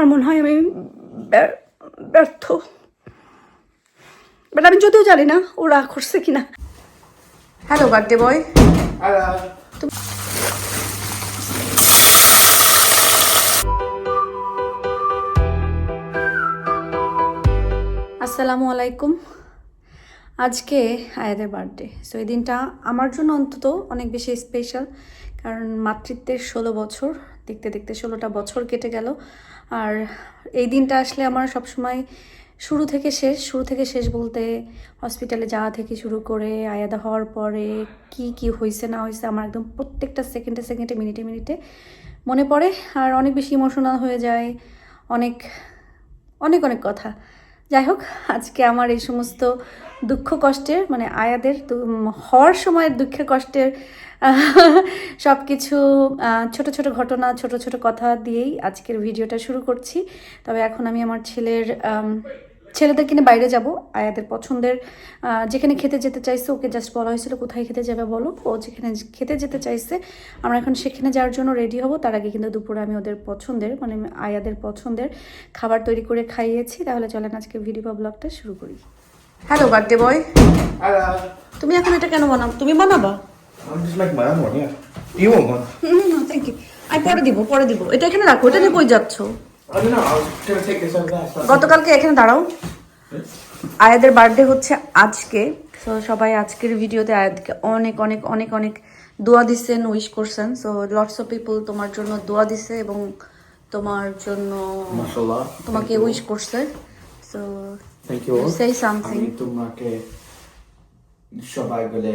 আমার মনে হয় আমি ব্য- ব্যর্থ। বাট আমি যদিও জানি না ওরা করছে কিনা। হ্যালো বার্থডে বয় আসসালামু আলাইকুম। আজকে আয়াদের বার্থডে সো এই দিনটা আমার জন্য অন্তত অনেক বেশি স্পেশাল কারণ মাতৃত্বের ষোলো বছর। দেখতে দেখতে ষোলোটা বছর কেটে গেল। আর এই দিনটা আসলে আমার সবসময় শুরু থেকে শেষ, শুরু থেকে শেষ বলতে হসপিটালে যাওয়া থেকে শুরু করে আয়াদা হওয়ার পরে কি কি হয়েছে না হয়েছে আমার একদম প্রত্যেকটা সেকেন্ডে সেকেন্ডে মিনিটে মিনিটে মনে পড়ে। আর অনেক বেশি ইমোশনাল হয়ে যায়, অনেক অনেক অনেক কথা। যাই হোক, আজকে আমার এই সমস্ত দুঃখ কষ্টের মানে আয়াদের হওয়ার সময়ের দুঃখের কষ্টের সব কিছু ছোট ছোট ঘটনা ছোট ছোট কথা দিয়েই আজকের ভিডিওটা শুরু করছি। তবে এখন আমি আমার ছেলের ছেলেদের কিনে বাইরে যাব আয়াদের পছন্দের যেখানে খেতে যেতে চাইছে ওকে জাস্ট বলা হয়েছিল কোথায় খেতে যাবে বলো? ও যেখানে খেতে যেতে চাইছে আমরা এখন সেখানে যাওয়ার জন্য রেডি হব। তার আগে কিন্তু দুপুরে আমি ওদের পছন্দের মানে আয়াদের পছন্দের খাবার তৈরি করে খাইয়েছি। তাহলে চলেন আজকে ভিডিও বা ব্লগটা শুরু করি। হ্যালো বার্থডে বয় তুমি এখন এটা কেন বানাও? তুমি বানাবা? I'm just making my own one, yeah. You want one? Thank you আমি পরে দিব পরে দিব এটা এখানে রাখো এটা নিয়ে কই যাচ্ছ I don't know. I was gonna take this over there. গতকালকে এখানে দাঁড়াও আয়াদের বার্থডে হচ্ছে আজকে সো সবাই আজকের ভিডিওতে আয়াদকে অনেক অনেক অনেক অনেক দোয়া দিচ্ছেন উইশ করছেন সো লটস অফ পিপল তোমার জন্য দোয়া দিছে এবং তোমার জন্য. তোমাকে উইশ করছে so Thank you all. say something. আমি তোমাকে সবাই বলে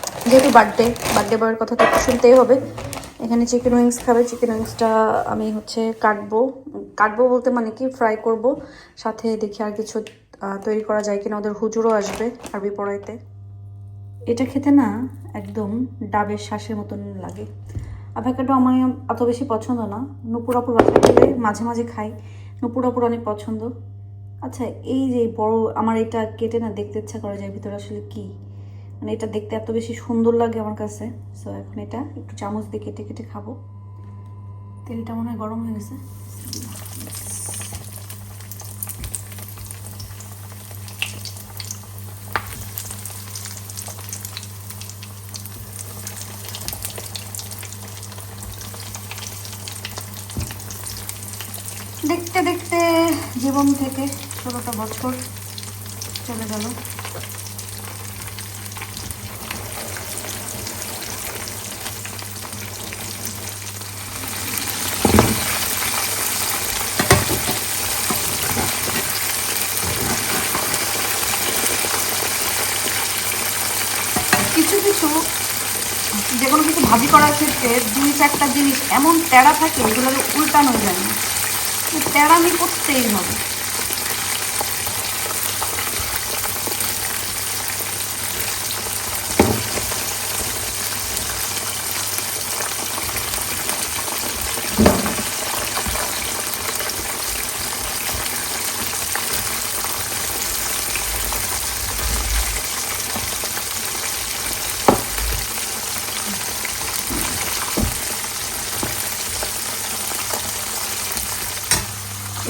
যেহেতু বার্থডে বার্থডে বয়ের কথা তো শুনতেই হবে। এখানে চিকেন উইংস খাবে চিকেন উইংসটা আমি হচ্ছে কাটবো। কাটবো বলতে মানে কি? ফ্রাই করব। সাথে দেখি আর কিছু তৈরি করা যায় কিনা। ওদের হুজুরও আসবে আরবি পড়াইতে। এটা খেতে না একদম ডাবের শ্বাসের মতন লাগে। অ্যাভোকাডো আমার অত বেশি পছন্দ না। নুপুর আপুর বাসায় মাঝে মাঝে খাই। নুপুর আপুর অনেক পছন্দ। আচ্ছা এই যে বড়, আমার এটা কেটে না দেখতে ইচ্ছা করা যায় ভিতরে আসলে কি? মানে এটা দেখতে এত বেশি সুন্দর লাগে আমার কাছে। সো এখন এটা একটু চামচ দিয়ে কেটে কেটে খাব। তেলটা মনে হয় গরম হয়ে গেছে। দেখতে দেখতে জীবন থেকে ষোলোটা বছর চলে গেল কিছু কিছু যে কোনো কিছু ভাজি ক্ষেত্রে দুই চারটা জিনিস এমন ট্যাড়া থাকে ওগুলো উল্টানো যায় না। আমি করতেই হবে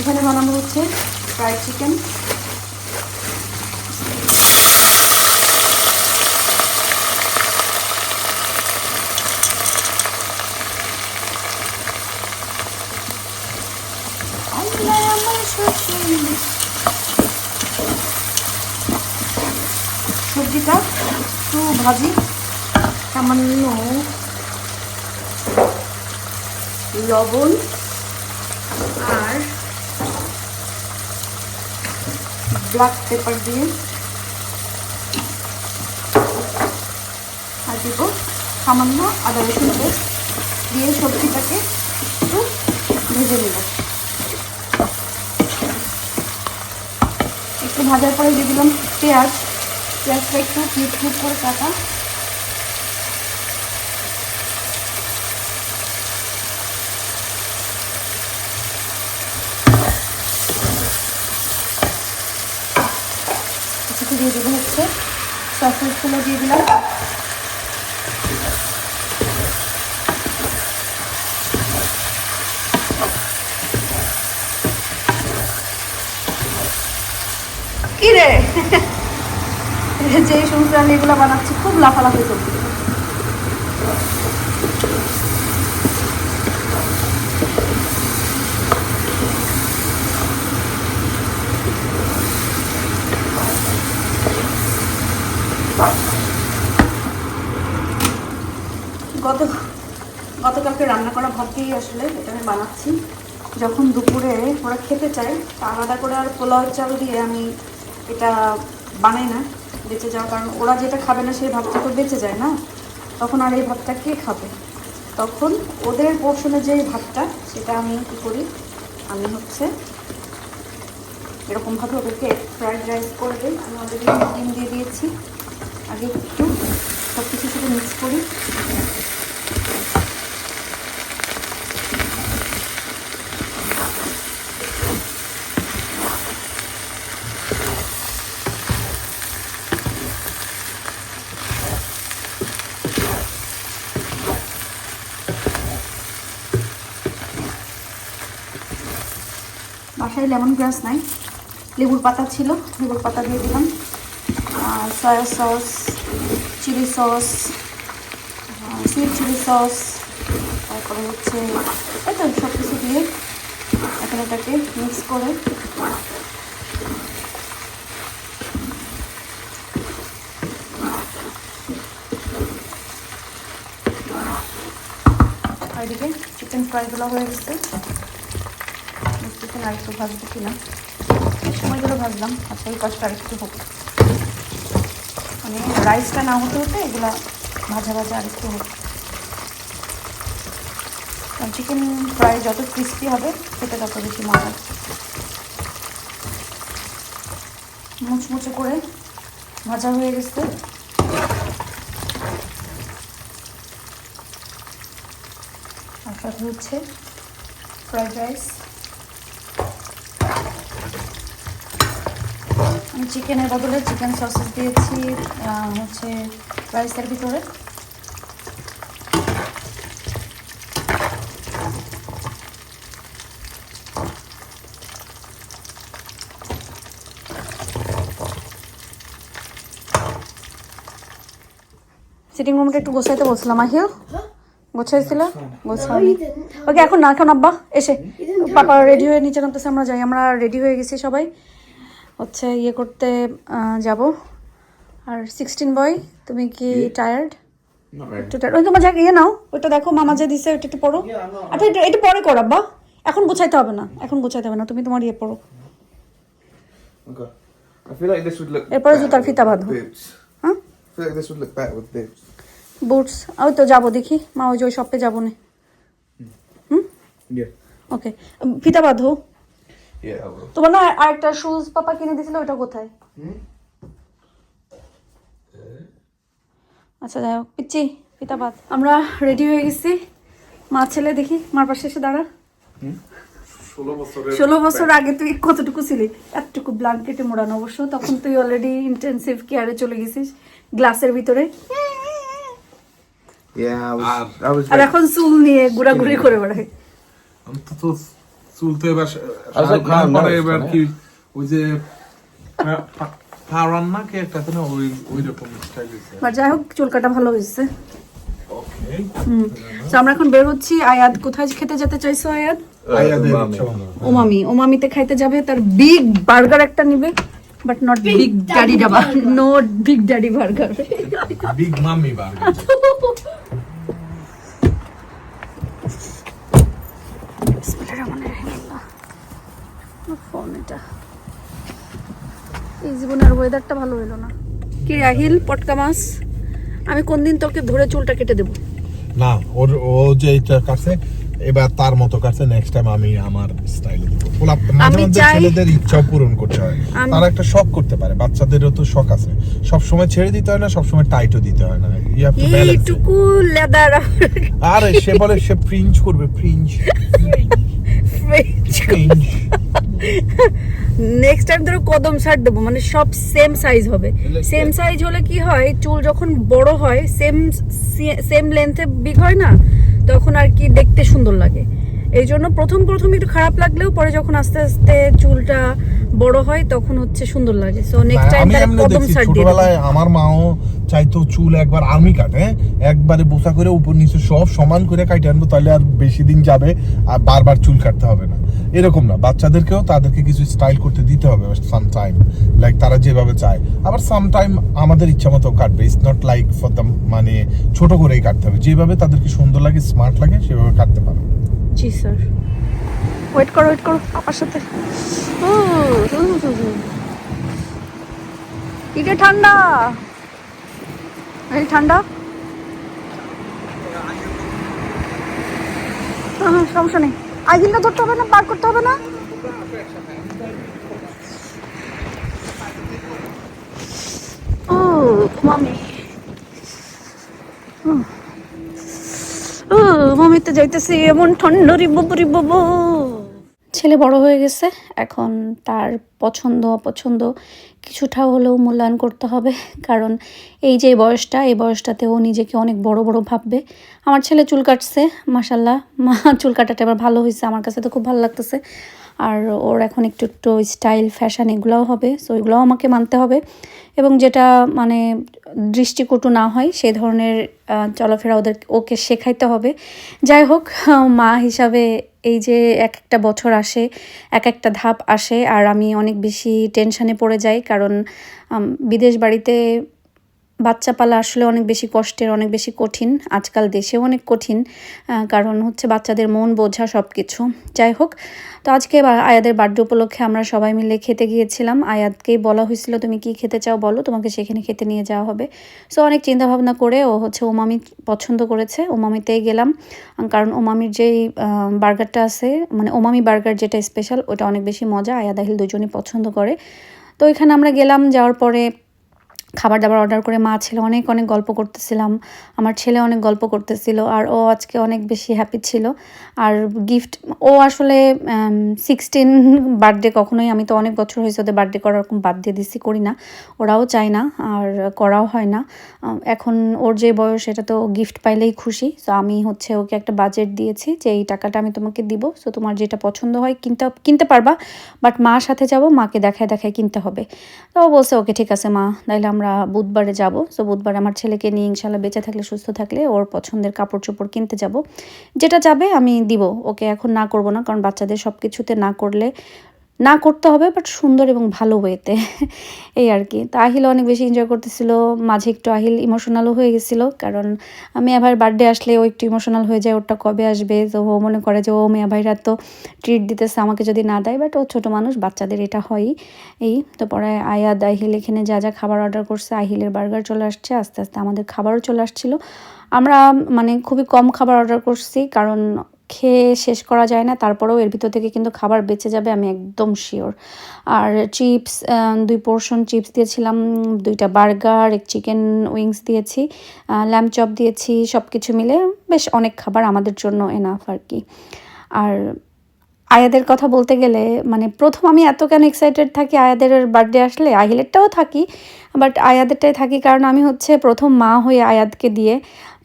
এখানে বানানো হচ্ছে ফ্রাইড চিকেন সবজিটা একটু ভাজি, সামান্য লবণ আর ব্ল্যাক পেপার দিয়ে আর দেবো সামান্য আদা রসুন দিয়ে সবজিটাকে একটু ভেজে নেব একটু ভাজার পরে দিয়ে দিলাম পেঁয়াজ। পেঁয়াজটা একটু ফিট ফিট করে কাটা। দিয়ে দেবো হচ্ছে দিয়ে দিলাম কি রে যে সমস্ত আমি এগুলো বানাচ্ছি, খুব লাফালাফি করছি। গত, গতকালকে রান্না করা দিয়েই আসলে এটা আমি বানাচ্ছি। যখন দুপুরে ওরা খেতে চায়, তা আলাদা করে আর পোলাও চাল দিয়ে আমি এটা বানাই না, বেঁচে যাওয়ার কারণ ওরা যেটা খাবে না সেই ভাতটা তো বেঁচে যায় না। তখন আর এই ভাতটা কে খাবে? তখন ওদের পোর্শনে যে ভাতটা, সেটা আমি কী করি? আমি হচ্ছে এরকমভাবে ওদেরকে ফ্রাইড রাইস করে দিই। আমি অলরেডি ডিম দিয়ে দিয়েছি। আগে একটু সব কিছু সাথে মিক্স করি। বাসায় লেমন গ্রাস নাই। লেবুর পাতা ছিল, লেবুর পাতা দিয়ে দিলাম। Soya sauce chilli sauce sweet chilli sauce তারপরে হচ্ছে তো সব কিছু দিয়ে এখন এটাকে মিক্স করে আর এদিকে চিকেন ফ্রাইগুলো হয়ে গেছে। চিকেন আর একটু কিনা? এই সময়গুলো ভাজলাম আচ্ছা এই কষ্ট আর একটু হোক। মানে রাইসটা না হতে হতে এগুলো ভাজা ভাজা আর একটু হোক চিকেন ফ্রাই যত ক্রিস্পি হবে, খেতে তত বেশি মজা। মুচমুচে করে ভাজা হয়ে গেছে। আর হচ্ছে ফ্রাইড রাইস চিকেনের বদলে চিকেন সসেস দিয়েছি হচ্ছে রাইসের ভিতরে। সিটিং রুমটা একটু গোছাইতে বলছিলাম আহিল। গোছাইছিল? গোছাওনি। ওকে এখন না এখন আব্বা এসে। পাপা রেডি হয়ে নিচে নামতেছে আমরা যাই আমরা রেডি হয়ে গেছি সবাই। হচ্ছে ইয়ে করতে যাব। আর সিক্সটিন বয় তুমি কি টায়ার্ড Not একটু ওই তোমার ইয়ে নাও। ওইটা দেখো মামা যে দিছে ওইটা একটু পড়ো আচ্ছা এটা এটা পরে কর আব্বা। এখন গোছাইতে হবে না এখন গোছাইতে হবে না তুমি তোমার ইয়ে পড়ো. এরপরে জুতার ফিতা বাঁধো। হ্যাঁ. বুটস ওই তো যাব দেখি। মা ওই যে ওই শপে যাব না। Yeah. ওকে ফিতা বাঁধো. তোমার না আরেকটা শুজ পাপা কিনে দিয়েছিল ওটা কোথায়? আচ্ছা যাই হোক পিচ্ছি পিতা বাদ। আমরা রেডি হয়ে গেছি। মা ছেলে দেখি মার পাশে এসে দাঁড়া। ষোলো বছর আগে তুই কতটুকু ছিলি? এতটুকু ব্ল্যাঙ্কেটে মোড়ানো অবশ্য। তখন তুই অলরেডি ইন্টেন্সিভ কেয়ারে চলে গেছিস গ্লাসের ভিতরে. আর এখন চুল নিয়ে ঘোরাঘুরি করে বেড়ায়। চুল তো এবার like, শাহরুখ খান পরে এবার কি ওই যে ফারান না কি একটা আছে না ওই ওই রকম স্টাইল হয়েছে বা যাই হোক চুল কাটা ভালো হয়েছে। তো আমরা এখন বের হচ্ছি। আয়াত কোথায় খেতে যেতে চাইছো মতো। ওমামি ওমামিতে খাইতে যাবে তার বিগ বার্গার একটা নিবে but not big daddy ডাবা no big daddy burger big mummy burger phone এটা এই জীবনের ওয়েদারটা ভালো হলো না। কি রাহিল পটকা মাছ? আমি কোন দিন তোকে ধরে চুলটা কেটে দেবো? না ওর ও যে এটা কাছে এবার তার মতো কাটছে নেক্সট টাইম আমি আমার স্টাইলে দিব। মাঝে আমি ছেলেদের ইচ্ছাও পূরণ করতে হয়। তারা একটা শখ করতে পারে বাচ্চাদেরও তো শখ আছে। সব সময় ছেড়ে দিতে হয় না সব সময় টাইটও দিতে হয় না। ইউ হ্যাভ টু ব্যালেন্স এইটুকু লেদার আরে সে বলে সে ফ্রিঞ্জ করবে ফ্রিঞ্জ ফ্রিঞ্জ নেক্সট টাইম ধরো কদম শার্ট দেবো মানে সব সেম সাইজ হবে। সেম সাইজ হলে কি হয় চুল যখন বড় হয় সেম সেম লেন্থে বিগ হয় না তখন আর কি দেখতে সুন্দর লাগে। এই জন্য প্রথম প্রথম একটু খারাপ লাগলেও পরে যখন আস্তে আস্তে চুলটা বড় হয় তখন হচ্ছে সুন্দর লাগে। সো নেক্সট টাইম কদম শার্ট দিয়ে দেবো। আমার মাও চাইতো চুল একবার আর্মি কাটে? একবারে বোসা করে উপর নিচে সব সমান করে কাটে আনব, তাহলে আর বেশি দিন যাবে আর বারবার চুল কাটতে হবে না। এরকম না, বাচ্চাদেরকেও তাদেরকে কিছু স্টাইল করতে দিতে হবে সাম টাইম লাইক তারা যেভাবে চায়। আবার সাম টাইম আমাদের ইচ্ছা মতো কাটবে it's not like for the মানে ছোট করেই কাটতে হবে। যেভাবে তাদেরকে সুন্দর লাগে স্মার্ট লাগে, সেভাবে কাটতে পারে। জি স্যার ওয়েট করো ওয়েট করো, আমার সাথে। এটা ঠান্ডা। এই ঠান্ডা? সমস্যা নেই। আইদিনটা ধরতে হবে না? পার করতে হবে না? ও, মামি। ও মামিতে যাইতেছি, এমন ঠান্ডা রে বাবু রে বাবু। ছেলে বড় হয়ে গেছে, এখন তার পছন্দ অপছন্দ কিছুটা হলেও মূল্যায়ন করতে হবে, কারণ এই যে বয়সটা, এই বয়সটাতে ও নিজেকে অনেক বড় বড় ভাববে। আমার ছেলে চুল কাটছে মাসাল্লাহ মা চুল কাটাটা এবার ভালো হয়েছে, আমার কাছে তো খুব ভালো লাগতেছে। আর ওর এখন একটু একটু স্টাইল ফ্যাশন এগুলোও হবে সো এগুলোও আমাকে মানতে হবে। এবং যেটা মানে দৃষ্টিকটু না হয়, সে ধরনের চলাফেরা ওদের, ওকে শেখাইতে হবে। যাই হোক, মা হিসাবে এই যে এক একটা বছর আসে, এক একটা ধাপ আসে, আর আমি অনেক বেশি টেনশানে পড়ে যাই, কারণ বিদেশ বাড়িতে বাচ্চা পালা আসলে অনেক বেশি কষ্টের, অনেক বেশি কঠিন, আজকাল দেশেও অনেক কঠিন কারণ হচ্ছে বাচ্চাদের মন বোঝা সব কিছু যাই হোক, তো আজকে আয়াদের বার্থডে উপলক্ষে আমরা সবাই মিলে খেতে গিয়েছিলাম। আয়াতকেই বলা হয়েছিল, তুমি কি খেতে চাও বলো? তোমাকে সেখানে খেতে নিয়ে যাওয়া হবে। সো অনেক চিন্তা ভাবনা করে ও হচ্ছে ওমামি পছন্দ করেছে। ওমামিতেই গেলাম কারণ ওমামির যেই বার্গারটা আছে মানে ওমামি বার্গার যেটা স্পেশাল ওটা অনেক বেশি মজা। আয়াদ, আহিল দুজনই পছন্দ করে। তো ওইখানে আমরা গেলাম, যাওয়ার পরে খাবার দাবার অর্ডার করে মা ছেলে অনেক অনেক গল্প করতেছিলাম। আমার ছেলে অনেক গল্প করতেছিল আর ও আজকে অনেক বেশি হ্যাপি ছিল। আর গিফট ও আসলে সিক্সটিন বার্থডে কখনোই আমি তো অনেক বছর হয়েছে ওদের বার্থডে করার রকম বাদ দিয়ে দিছি, করি না। ওরাও চায় না আর করাও হয় না। এখন ওর যে বয়স এটা তো গিফট পাইলেই খুশি। সো আমি হচ্ছে ওকে একটা বাজেট দিয়েছি যে এই টাকাটা আমি তোমাকে দিব। সো তোমার যেটা পছন্দ হয় কিনতে কিনতে পারবা। বাট মার সাথে যাব, মাকে দেখায় দেখায় কিনতে হবে। তো ও বলছে ওকে ঠিক আছে মা তাইলে আমরা বুধবারে যাব। সো বুধবার আমার ছেলেকে নিয়ে ইনশাল্লাহ বেঁচে থাকলে, সুস্থ থাকলে ওর পছন্দের কাপড় চোপড় কিনতে যাব। যেটা যাবে আমি দিব। ওকে এখন না করব না, কারণ বাচ্চাদের সব কিছুতে না করলে না করতে হবে বাট সুন্দর এবং ভালো ওয়েতে এই আর কি। তো আহিল অনেক বেশি এনজয় করতেছিল। মাঝে একটু আহিল ইমোশনালও হয়ে গেছিল, কারণ মেয়া ভাইয়ের বার্থডে আসলে ও একটু ইমোশনাল হয়ে যায় ওটা কবে আসবে? তো ও মনে করে যে, ও মেয়া ভাইরা তো ট্রিট দিতেছে আমাকে যদি না দেয় বাট ও ছোটো মানুষ, বাচ্চাদের এটা হয়ই এই, তো পরে আয়াদ, আহিল এখানে যা যা খাবার অর্ডার করছে, আহিলের বার্গার চলে আসছে, আস্তে আস্তে আমাদের খাবারও চলে আসছিল। আমরা মানে খুবই কম খাবার অর্ডার করছি, কারণ খেয়ে শেষ করা যায় না, তারপরেও এর ভিতর থেকে কিন্তু খাবার বেঁচে যাবে, আমি একদম শিওর আর চিপস দুই পোর্শন চিপস দিয়েছিলাম, দুইটা বার্গার এক চিকেন উইংস দিয়েছি ল্যাম্প চপ দিয়েছি সব কিছু মিলে বেশ অনেক খাবার আমাদের জন্য এনাফ আর কি। আর আয়াদের কথা বলতে গেলে মানে প্রথম আমি এত কেন এক্সাইটেড থাকি আয়াদের বার্থডে আসলে? আহিলেরটাও থাকি বাট আয়াদেরটাই থাকি কারণ আমি হচ্ছে প্রথম মা হয়ে আয়াদকে দিয়ে।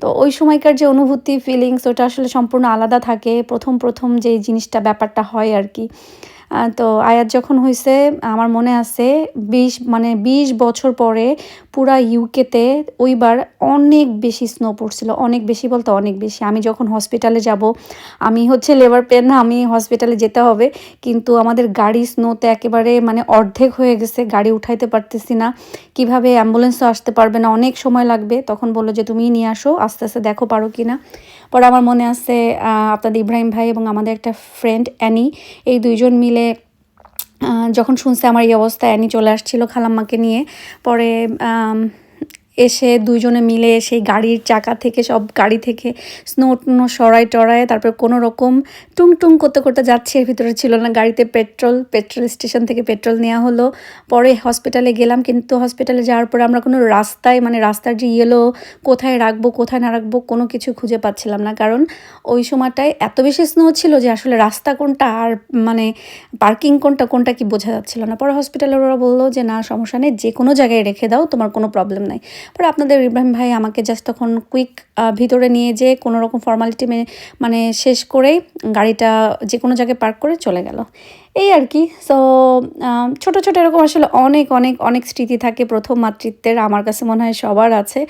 তো ওই সময়কার যে অনুভূতি ফিলিংস ওটা আসলে সম্পূর্ণ আলাদা থাকে। প্রথম প্রথম যে জিনিসটা, ব্যাপারটা হয় আর কি। তো আয়াত যখন হয়েছে আমার মনে আছে, বিশ মানে বিশ বছর পরে পুরা ইউকেতে ওইবার অনেক বেশি স্নো পড়ছিল, অনেক বেশি বলতে অনেক বেশি। আমি যখন হসপিটালে যাব, আমি হচ্ছে লেবার পেন আমি হসপিটালে যেতে হবে, কিন্তু আমাদের গাড়ি স্নোতে একেবারে মানে অর্ধেক হয়ে গেছে, গাড়ি উঠাইতে পারতেছি না। কীভাবে অ্যাম্বুলেন্সও আসতে পারবে না, অনেক সময় লাগবে। তখন বলল যে তুমি নিয়ে আসো, আস্তে আস্তে দেখো পারো কি না পরে আমার মনে আছে আপনাদের ইব্রাহিম ভাই এবং আমাদের একটা ফ্রেন্ড অ্যানি এই দুইজন মিলে আহ, যখন শুনছে আমার এই অবস্থা অ্যানি চলে আসছিল খালাম্মাকে নিয়ে। পরে এসে দুইজনে মিলে সেই গাড়ির চাকা থেকে, সব গাড়ি থেকে স্নো টুনো সরাই টরায় তারপর কোনো রকম টুং টুং করতে করতে যাচ্ছে, এর ভিতরে ছিল না। গাড়িতে পেট্রোল পেট্রোল স্টেশন থেকে পেট্রোল নেওয়া হলো। পরে হসপিটালে গেলাম, কিন্তু হসপিটালে যাওয়ার পরে আমরা কোনো রাস্তায় মানে রাস্তার যে ইয়েলো কোথায় রাখব, কোথায় না রাখব, কোনো কিছু খুঁজে পাচ্ছিলাম না। কারণ ওই সময়টায় এত বেশি স্নো ছিল যে আসলে রাস্তা কোনটা আর মানে পার্কিং কোনটা কোনটা কি বোঝা যাচ্ছিল না। পরে হসপিটালের ওরা বলল যে, না, সমস্যা নেই যে কোনো জায়গায় রেখে দাও, তোমার কোনো প্রবলেম নাই। পরে আপনাদের ইব্রাহিম ভাই আমাকে জাস্ট তখন কুইক ভিতরে নিয়ে যেয়ে কোনো রকম ফর্মালিটি মানে শেষ করেই গাড়িটা যে কোনো জায়গায় পার্ক করে চলে গেল। এই আর কি। সো ছোটো ছোটো এরকম আসলে অনেক অনেক অনেক স্মৃতি থাকে প্রথম মাতৃত্বের, আমার কাছে মনে হয় সবার আছে।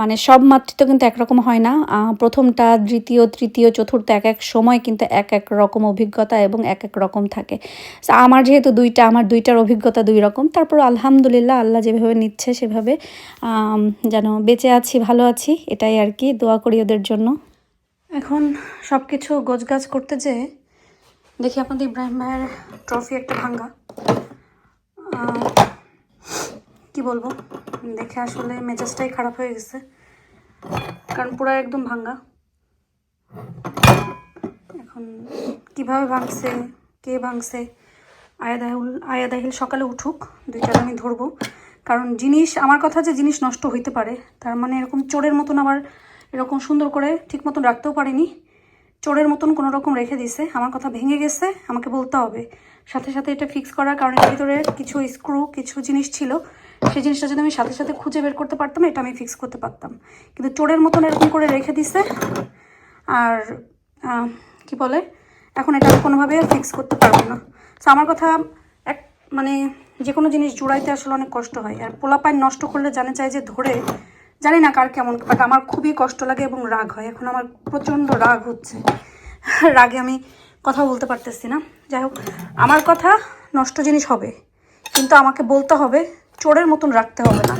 মানে সব মাতৃত্ব কিন্তু একরকম হয় না। প্রথমটা, দ্বিতীয়, তৃতীয়, চতুর্থ এক এক সময় কিন্তু এক এক রকম অভিজ্ঞতা এবং এক এক রকম থাকে। সো আমার যেহেতু দুইটা, আমার দুইটার অভিজ্ঞতা দুই রকম। তারপর আলহামদুলিল্লাহ, আল্লাহ যেভাবে নিচ্ছে সেভাবে যেন বেঁচে আছি, ভালো আছি, এটাই আর কি। দোয়া করি ওদের জন্য। এখন সব কিছু গোছগাছ করতে যেয়ে দেখি আপনাদের ইব্রাহিম ভাইয়ের ট্রফি একটা ভাঙ্গা। কি বলব? দেখে আসলে মেজাজটাই খারাপ হয়ে গেছে। কারণ পুরো একদম ভাঙ্গা। এখন কীভাবে ভাঙছে, কে ভাঙছে? আয়াদাহুল আয়াদাহিল সকালে উঠুক দুইটা আমি ধরবো। কারণ জিনিস, আমার কথা যে জিনিস নষ্ট হইতে পারে, তার মানে এরকম চোরের মতন আবার এরকম সুন্দর করে ঠিক মতন রাখতেও পারিনি। চোরের মতন কোনো রকম রেখে দিছে। আমার কথা ভেঙে গেছে, আমাকে বলতে হবে। সাথে সাথে এটা ফিক্স করার কারণে ভিতরে কিছু স্ক্রু কিছু জিনিস ছিল। সেই জিনিসটা যদি আমি সাথে সাথে খুঁজে বের করতে পারতাম, এটা আমি ফিক্স করতে পারতাম। কিন্তু চোরের মতন এরকম করে রেখে দিছে, আর কি বলে? এখন এটা কোনোভাবে ফিক্স করতে পারব না। তো আমার কথা এক মানে যে কোনো জিনিস জোড়াইতে আসলে অনেক কষ্ট হয়। আর পোলাপাইন নষ্ট করলে জানে চাই যে ধরে জানি না কার কেমন বাট আমার খুবই কষ্ট লাগে এবং রাগ হয়। এখন আমার প্রচণ্ড রাগ হচ্ছে। রাগে আমি কথা বলতে পারতেছি না। যাই হোক, আমার কথা নষ্ট জিনিস হবে, কিন্তু আমাকে বলতে হবে, চোরের মতন রাখতে হবে না।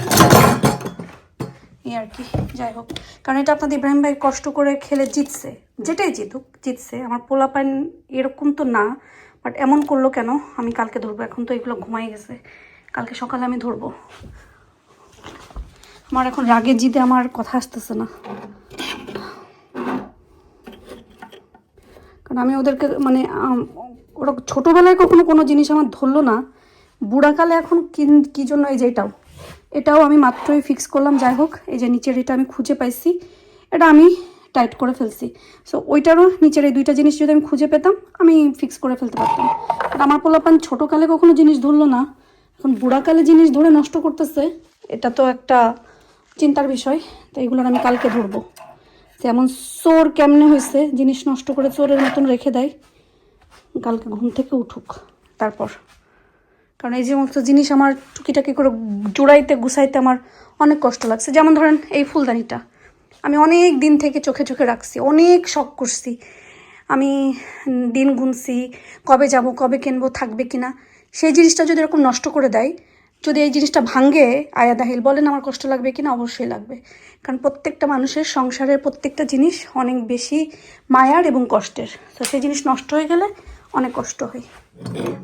এই আর কি, যাই হোক। কারণ এটা আপনাদের ইব্রাহিম ভাই কষ্ট করে খেলে জিতছে। যেটাই জিতুক, জিতছে। আমার পোলা পোলাপাইন এরকম তো না বাট এমন করল কেন? আমি কালকে ধরবো। এখন তো এগুলো ঘুমাই গেছে। কালকে সকালে আমি ধরবো। আমার এখন রাগে জিতে আমার কথা আসতেছে না। কারণ আমি ওদেরকে মানে ওরা ছোটোবেলায় কখনো কোনো জিনিস আমার ধরলো না। বুড়াকালে এখন কি জন্য এই যে এটাও? এটাও আমি মাত্রই ফিক্স করলাম, যাই হোক, এই যে নিচের এটা আমি খুঁজে পাইছি। এটা আমি টাইট করে ফেলছি। সো ওইটারও নিচের এই দুইটা জিনিস যদি আমি খুঁজে পেতাম, আমি ফিক্স করে ফেলতে পারতাম। আমার পোলাপান ছোটোকালে কখনো জিনিস ধরলো না। এখন বুড়াকালে জিনিস ধরে নষ্ট করতেছে, এটা তো একটা চিন্তার বিষয়, তো এগুলোর আমি কালকে ধরবো। যেমন চোর কেমনে হয়েছে জিনিস নষ্ট করে চোরের মতন রেখে দেয়, কালকে ঘুম থেকে উঠুক, তারপর। কারণ এই সমস্ত জিনিস আমার টুকিটাকি করে জোড়াইতে, গুছাইতে আমার অনেক কষ্ট লাগছে। যেমন ধরেন এই ফুলদানিটা, আমি অনেক দিন থেকে চোখে চোখে রাখছি, অনেক শখ করছি। আমি দিন গুনছি, কবে যাব, কবে কিনবো, থাকবে কিনা, সেই জিনিসটা যদি এরকম নষ্ট করে দেয় যদি এই জিনিসটা ভাঙ্গে আয়া দাহিল বলেন, আমার কষ্ট লাগবে কিনা অবশ্যই লাগবে। কারণ প্রত্যেকটা মানুষের সংসারের প্রত্যেকটা জিনিস অনেক বেশি মায়ার এবং কষ্টের। তো সেই জিনিস নষ্ট হয়ে গেলে অনেক কষ্ট হয়।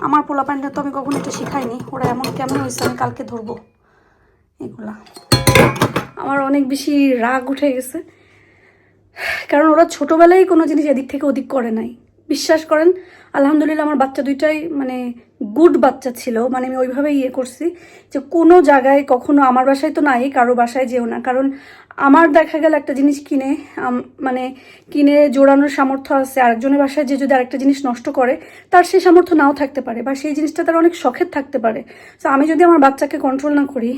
আমার পোলা পোলাপানটা তো আমি কখনো এটা শিখাইনি। ওরা এমন কেমন হয়েছে আমি কালকে ধরবো। এগুলা। আমার অনেক বেশি রাগ উঠে গেছে। কারণ ওরা ছোটোবেলায় কোনো জিনিস এদিক থেকে ওদিক করে নাই। বিশ্বাস করেন, আলহামদুলিল্লাহ আমার বাচ্চা দুইটাই মানে গুড বাচ্চা ছিল মানে আমি ওইভাবে ইয়ে করছি যে কোনো জায়গায় কখনো আমার বাসায় তো নাই, কারও বাসায় যেও না। কারণ আমার দেখা গেল একটা জিনিস কিনে মানে কিনে জোড়ানোর সামর্থ্য আছে, আরেকজনের বাসায় যে যদি আরেকটা জিনিস নষ্ট করে, তার সেই সামর্থ্য নাও থাকতে পারে বা সেই জিনিসটা তার অনেক শখের থাকতে পারে। তো আমি যদি আমার বাচ্চাকে কন্ট্রোল না করি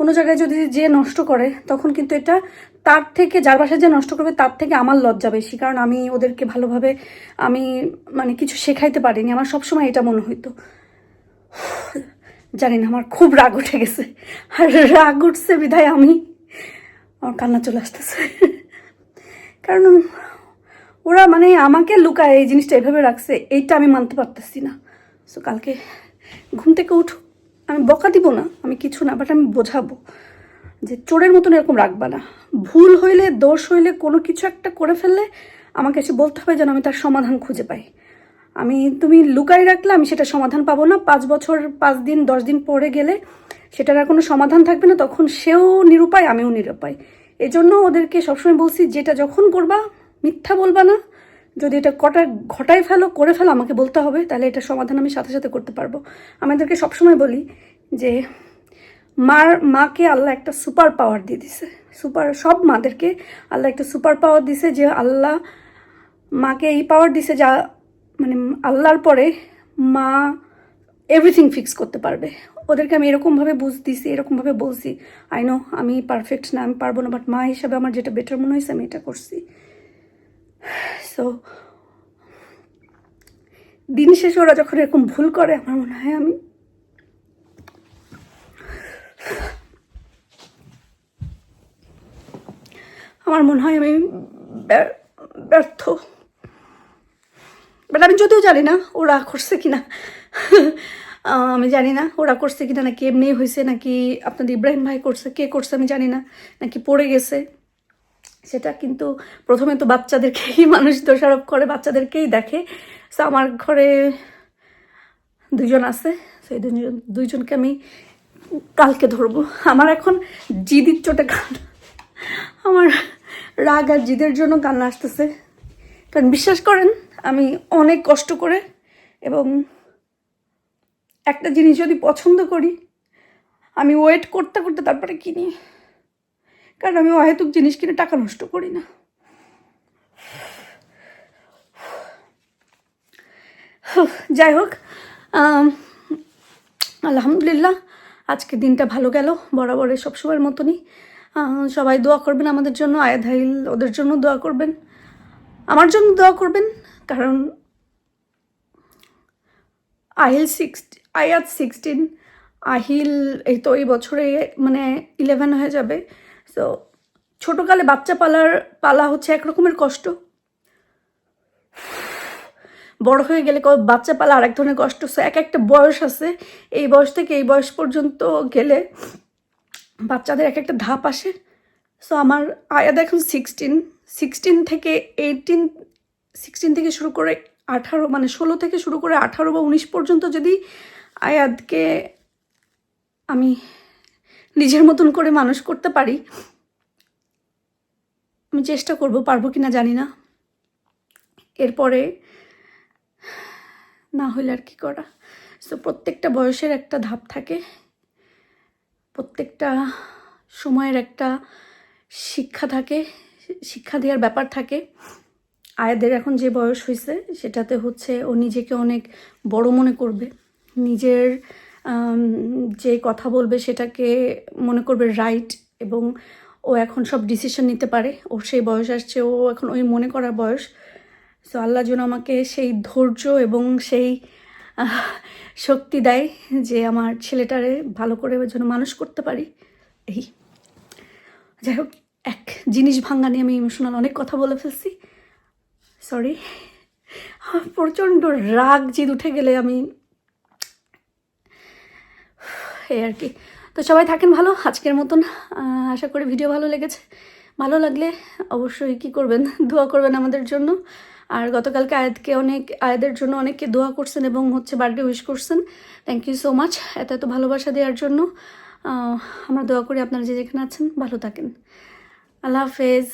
অন্য জায়গায় যদি যে নষ্ট করে, তখন কিন্তু এটা তার থেকে, যার বাসায় যে নষ্ট করবে, তার থেকে আমার লজ্জা বেশি। কারণ আমি ওদেরকে ভালোভাবে, আমি মানে কিছু শেখাইতে পারিনি, আমার সবসময় এটা মনে হইতো। জানি না, আমার খুব রাগ উঠে গেছে। আর রাগ উঠছে বিধায় আমি আমার কান্না চলে আসতেছে। কারণ ওরা মানে আমাকে লুকায় এই জিনিসটা এভাবে রাখছে, এইটা আমি মানতে পারতেছি না। সো কালকে ঘুম থেকে উঠো। আমি বকা দিব না, আমি কিছু না বাট আমি বোঝাবো যে চোরের মতন এরকম রাখবা না। ভুল হইলে, দোষ হইলে কোনো কিছু একটা করে ফেললে আমাকে এসে বলতে হবে যেন আমি তার সমাধান খুঁজে পাই। আমি, তুমি লুকাই রাখলে আমি সেটা সমাধান পাবো না। পাঁচ বছর, পাঁচ দিন, দশ দিন পরে গেলে সেটার আর কোনো সমাধান থাকবে না। তখন সেও নিরুপায়, আমিও নিরুপায়। এই জন্য ওদেরকে সবসময় বলছি, যেটা যখন করবা, মিথ্যা বলবা না। যদি এটা কটা ঘটায় ফেলো, করে ফেলো, আমাকে বলতে হবে, তাহলে এটা সমাধান আমি সাথে সাথে করতে পারব। আমাদেরকে সবসময় বলি যে, মার, মাকে আল্লাহ একটা সুপার পাওয়ার দিয়ে দিছে। সুপার, সব মাদেরকে আল্লাহ একটা সুপার পাওয়ার দিছে যে, আল্লাহ মাকে এই পাওয়ার দিছে যা মানে আল্লাহর পরে মা এভরিথিং ফিক্স করতে পারবে। ওদেরকে আমি এরকমভাবে বুঝ দিছি, এরকমভাবে বলছি আই নো আমি পারফেক্ট না, আমি পারব না বাট মা হিসাবে আমার যেটা বেটার মনে হয়েছে, আমি এটা করছি। সো দিন শেষে ওরা যখন এরকম ভুল করে, আমার মনে হয় আমি আমার মনে হয় আমি ব্যা- ব্যর্থ। বাট আমি যদিও জানি না ওরা করছে কিনা। আমি জানি না ওরা করছে কিনা, নাকি এমনি হয়েছে, নাকি আপনাদের ইব্রাহিম ভাই করছে, কে করছে আমি জানি না, নাকি পড়ে গেছে। সেটা কিন্তু প্রথমে তো বাচ্চাদেরকেই, মানুষ দোষারোপ করে, বাচ্চাদেরকেই দেখে। সো আমার ঘরে দুজন আছে, সেই দুজন দুইজনকে আমি কালকে ধরবো। আমার এখন জিদির চোটে গান আমার রাগ আর জিদের জন্য গান আসতেছে। কারণ বিশ্বাস করেন, আমি অনেক কষ্ট করে এবং একটা জিনিস যদি পছন্দ করি, আমি ওয়েট করতে করতে তারপরে কিনি। কারণ আমি অহেতুক জিনিস কিনে টাকা নষ্ট করি না। যাই হোক আলহামদুলিল্লাহ, আজকে দিনটা ভালো গেল, বরাবরের সবসময়ের মতনই। সবাই দোয়া করবেন আমাদের জন্য আয়াধাইল ওদের জন্য দোয়া করবেন। আমার জন্য দোয়া করবেন, কারণ আহিল সিক্স আয়াত সিক্সটিন আহিল এই তো এই বছরে মানে ইলেভেন হয়ে যাবে। তো ছোটোকালে বাচ্চা পালার, পালা হচ্ছে এক রকমের কষ্ট। বড় হয়ে গেলে বাচ্চা পালা আরেক ধরনের কষ্ট। সো এক একটা বয়স আছে, এই বয়স থেকে এই বয়স পর্যন্ত গেলে বাচ্চাদের এক একটা ধাপ আসে। সো আমার আয়াত এখন সিক্সটিন সিক্সটিন থেকে এইটিন সিক্সটিন থেকে শুরু করে আঠারো মানে ষোলো থেকে শুরু করে আঠারো বা উনিশ পর্যন্ত যদি আয়াতকে আমি নিজের মতন করে মানুষ করতে পারি, আমি চেষ্টা করব, পারব কি না জানি না। এরপরে না হইলে আর কি করা? সো প্রত্যেকটা বয়সের একটা ধাপ থাকে। প্রত্যেকটা সময়ের একটা শিক্ষা থাকে। শিক্ষা দেওয়ার ব্যাপার থাকে। আয়াদের এখন যে বয়স হয়েছে সেটাতে হচ্ছে ও নিজেকে অনেক বড় মনে করবে। নিজের যে কথা বলবে সেটাকে মনে করবে রাইট এবং ও এখন সব ডিসিশন নিতে পারে। ওর সেই বয়স আসছে, ও এখন ওই মনে করার বয়স। সো আল্লাহ যেন আমাকে সেই ধৈর্য এবং সেই শক্তি দেয় যে আমার ছেলেটারে ভালো করে যেন মানুষ করতে পারি। এই। যাই হোক। এক জিনিস ভাঙ্গা নিয়ে আমি ইমোশনাল অনেক কথা বলে ফেলছি। সরি প্রচণ্ড রাগ জিদ উঠে গেলে আমি এই আর কি। তো সবাই থাকেন ভালো, আজকের মতন আশা করি ভিডিও ভালো লেগেছে। ভালো লাগলে অবশ্যই কি করবেন? দোয়া করবেন আমাদের জন্য। আর গতকালকে আয়াতকে অনেক আয়াদের জন্য অনেককে দোয়া করছেন এবং হচ্ছে বার্থডে উইশ করছেন। থ্যাংক ইউ সো মাচ এত এত ভালোবাসা দেওয়ার জন্য আমরা দোয়া করি আপনারা যে যেখানে আছেন, ভালো থাকেন। আল্লাহ হাফেজ।